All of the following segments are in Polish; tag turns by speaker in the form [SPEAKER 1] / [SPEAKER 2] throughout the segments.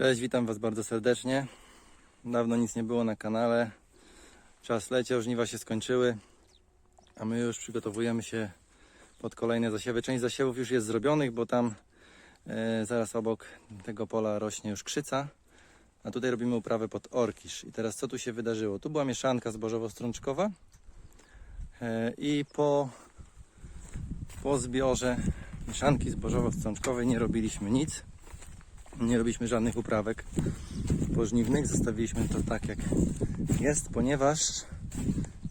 [SPEAKER 1] Cześć, witam Was bardzo serdecznie. Dawno nic nie było na kanale. Czas leciał, żniwa się skończyły, a my już przygotowujemy się pod kolejne zasiewy. Część zasiewów już jest zrobionych, bo tam e, zaraz obok tego pola rośnie już krzyca, a tutaj robimy uprawę pod orkisz. I teraz co tu się wydarzyło? Tu była mieszanka zbożowo-strączkowa e, i po, po zbiorze mieszanki zbożowo-strączkowej nie robiliśmy nic. Nie robiliśmy żadnych uprawek pożniwnych, zostawiliśmy to tak jak jest, ponieważ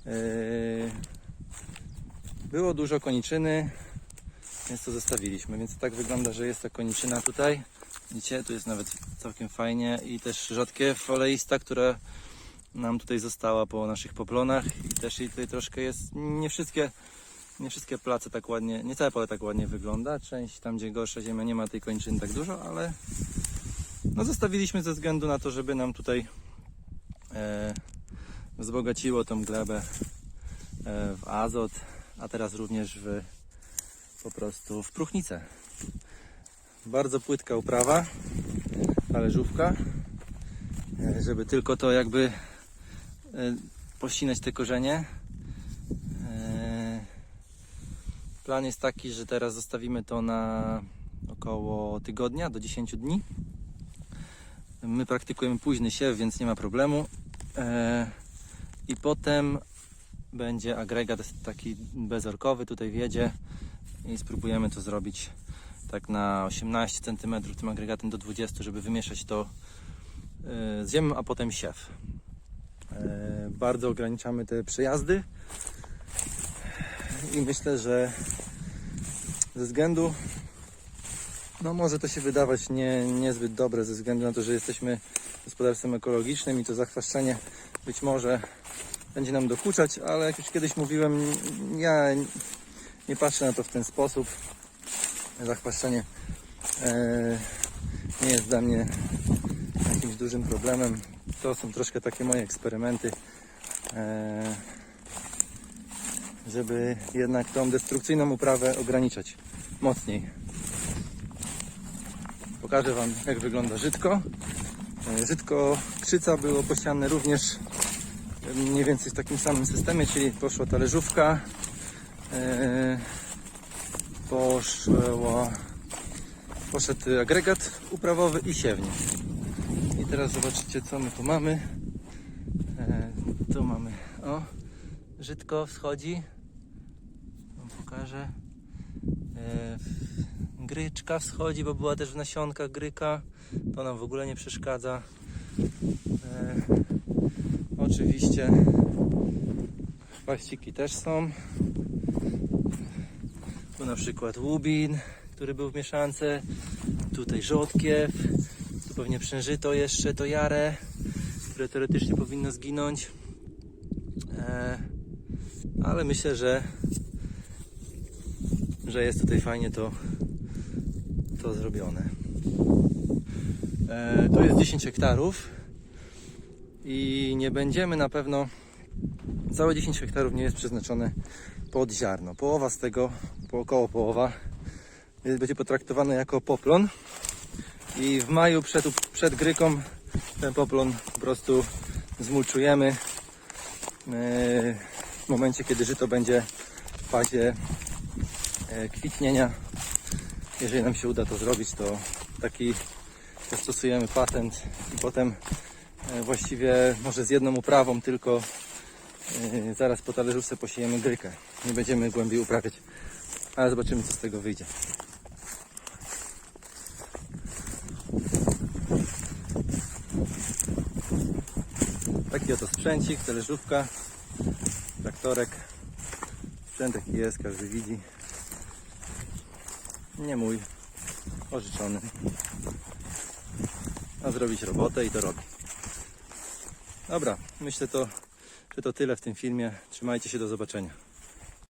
[SPEAKER 1] yy, było dużo koniczyny, więc to zostawiliśmy. Więc tak wygląda, że jest ta koniczyna tutaj. Widzicie, tu jest nawet całkiem fajnie i też rzadkiew oleista, która nam tutaj została po naszych poplonach i też jej tutaj troszkę jest, nie wszystkie nie wszystkie place tak ładnie, nie całe pole tak ładnie wygląda. Część tam, gdzie gorsza ziemia, nie ma tej kończyny tak dużo, ale no zostawiliśmy ze względu na to, żeby nam tutaj e, wzbogaciło tą glebę e, w azot, a teraz również w po prostu w próchnicę. Bardzo płytka uprawa, talerzówka, e, żeby tylko to jakby e, pościnać te korzenie. E, Plan jest taki, że teraz zostawimy to na około tygodnia do 10 dni. My praktykujemy późny siew, więc nie ma problemu. E, I potem będzie agregat taki bezorkowy, tutaj wjedzie i spróbujemy to zrobić tak na 18 cm tym agregatem do 20, żeby wymieszać to e, z ziemią, a potem siew. E, Bardzo ograniczamy te przejazdy i myślę, że ze względu no może to się wydawać nie, niezbyt dobre ze względu na to, że jesteśmy gospodarstwem ekologicznym i to zachwaszczenie być może będzie nam dokuczać, ale jak już kiedyś mówiłem, ja nie patrzę na to w ten sposób. Zachwaszczenie e, nie jest dla mnie jakimś dużym problemem. To są troszkę takie moje eksperymenty, e, żeby jednak tą destrukcyjną uprawę ograniczać mocniej. Pokażę Wam jak wygląda żytko. E, Żytko krzyca było posiane również e, mniej więcej w takim samym systemie, czyli poszła talerzówka, e, poszła, poszedł agregat uprawowy i siewnik. I teraz zobaczycie co my tu mamy. Tu mamy, o, żytko wschodzi. Pokażę. E, gryczka wschodzi, bo była też w nasionkach gryka. To nam w ogóle nie przeszkadza. E, oczywiście chwaściki też są. Tu na przykład łubin, który był w mieszance. Tutaj rzodkiew. Tu pewnie przężyto jeszcze, to jarę, które teoretycznie powinno zginąć. E, ale myślę, że że jest tutaj fajnie to, to zrobione. E, tu jest 10 hektarów i nie będziemy na pewno, całe 10 hektarów nie jest przeznaczone pod ziarno. Połowa z tego, po około połowa, będzie potraktowane jako poplon i w maju przed, przed gryką ten poplon po prostu zmulczujemy e, w momencie, kiedy żyto będzie w fazie kwitnienia. Jeżeli nam się uda to zrobić, to taki zastosujemy patent i potem e, właściwie może z jedną uprawą tylko e, zaraz po talerzówce posiejemy grykę. Nie będziemy głębiej uprawiać, ale zobaczymy co z tego wyjdzie. Taki oto sprzęcik, talerzówka, traktorek. Sprzętek jest, każdy widzi. Nie mój, pożyczony. A zrobić robotę i to robi. Dobra, myślę to, że to tyle w tym filmie. Trzymajcie się, do zobaczenia.